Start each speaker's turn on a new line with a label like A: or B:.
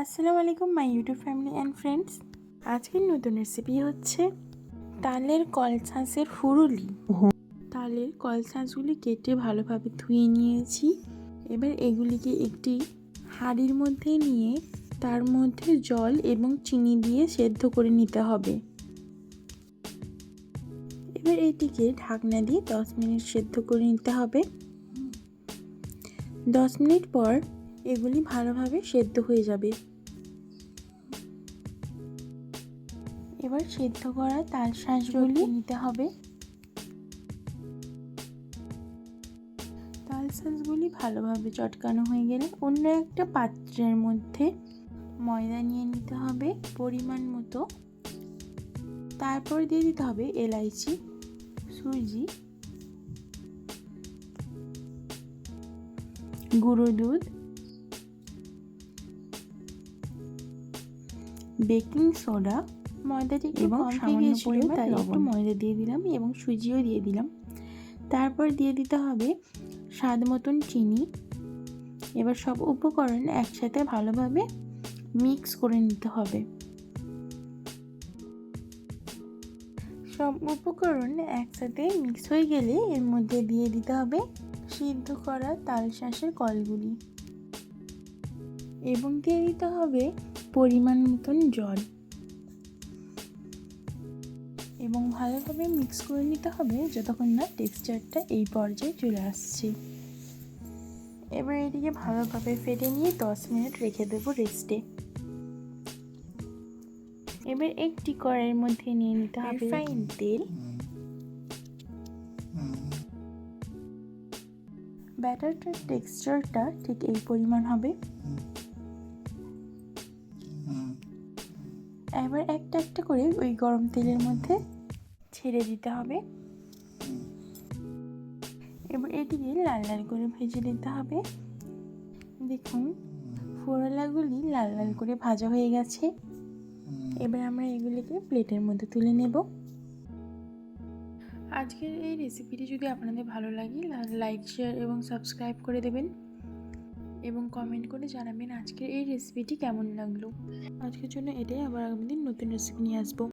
A: আসসালামু আলাইকুম my YouTube family and friends আজকের নতুন রেসিপি হচ্ছে তালের কলছাঁচের ফুরুলি তালের কলছাঁচগুলি কেটে ভালোভাবে ধুয়ে নিয়েছি। এবার এগুলিকে একটি হাঁড়ির মধ্যে নিয়ে তার মধ্যে জল এবং চিনি দিয়ে সেদ্ধ করে নিতে হবে। এবার এটিকে ঢাকনা দিয়ে দশ মিনিট সেদ্ধ করে নিতে হবে। দশ মিনিট পর এগুলি ভালোভাবে সেদ্ধ হয়ে যাবে। এবার সেদ্ধ করা তাল শাঁসগুলি নিতে হবে। তাল শাঁসগুলি ভালোভাবে চটকানো হয়ে গেলে অন্য একটা পাত্রের মধ্যে ময়দা নিয়ে নিতে হবে পরিমাণ মতো। তারপর দিয়ে দিতে হবে এলাইচি সুজি গুঁড়ো দুধ বেকিং সোডা ময়দাটি এবং সামান্য পরিমাণ তাই একটু ময়দা দিয়ে দিলাম এবং সুজিও দিয়ে দিলাম। তারপর দিয়ে দিতে হবে স্বাদ মতন চিনি। এবার সব উপকরণ একসাথে ভালোভাবে মিক্স করে নিতে হবে। সব উপকরণ একসাথে মিক্স হয়ে গেলে এর মধ্যে দিয়ে দিতে হবে সিদ্ধ করা তাল শাঁসের কলগুলি। এবং দিয়ে দিতে হবে পরিমাণ মতন জল। এবং ভালোভাবে মিক্স করে নিতে হবে যতক্ষণ না টেক্সচারটা এই পর্যায়ে চলে আসছে। এবার এটিকে ভালোভাবে ফেটে নিয়ে দশ মিনিট রেখে দেবো রেস্টে এবার একটি কড়াইয়ের মধ্যে নিয়ে নিতে হবে রিফাইন তেল। ব্যাটারটার টেক্সচারটা ঠিক এই পরিমাণ হবে। এবার একটা একটা করে ওই গরম তেলের মধ্যে ছেড়ে দিতে হবে। এবার এটিকে লাল লাল করে ভেজে নিতে হবে। দেখুন, ফোড়লাগুলি লাল লাল করে ভাজা হয়ে গেছে। এবার আমরা এগুলিকে প্লেটের মধ্যে তুলে নেব। আজকের এই রেসিপিটি যদি আপনাদের ভালো লাগে লাইক, শেয়ার এবং সাবস্ক্রাইব করে দেবেন। এবং কমেন্ট করে জানাবেন আজকের এই রেসিপিটি কেমন লাগল। আজকের জন্য এটাই, আবার আগামী দিন নতুন রেসিপি নিয়ে আসব।